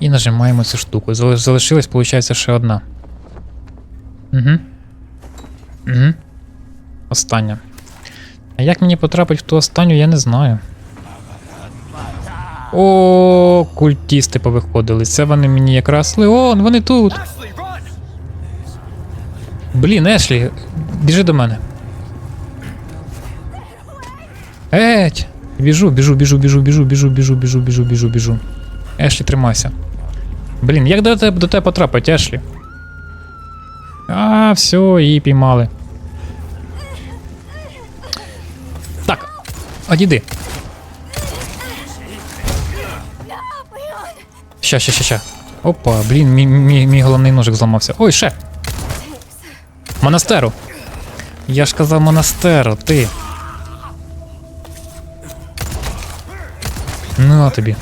І нажимаємо цю штуку. Залишилась, виходить, ще одна. Угу. Угу. Остання. А як мені потрапить в ту останню, я не знаю. О, культісти повиходили. Це вони мені якраз. Леон, вони тут. Блін, Ешлі, біжи до мене. Еть! Біжу, біжу, біжу, біжу, біжу, біжу, біжу, біжу, біжу, біжу, біжу. Ешлі, тримайся. Блін, як до тебе, до тебе потрапить, Ешлі? А, все, її піймали. Так, одійди. Ща, ща, ща, ща. Опа, блін, мій, мій, мій головний ножик зламався. Ой, ще. Монастеру. Я ж казав монастеру, ти. Ну, а тобі.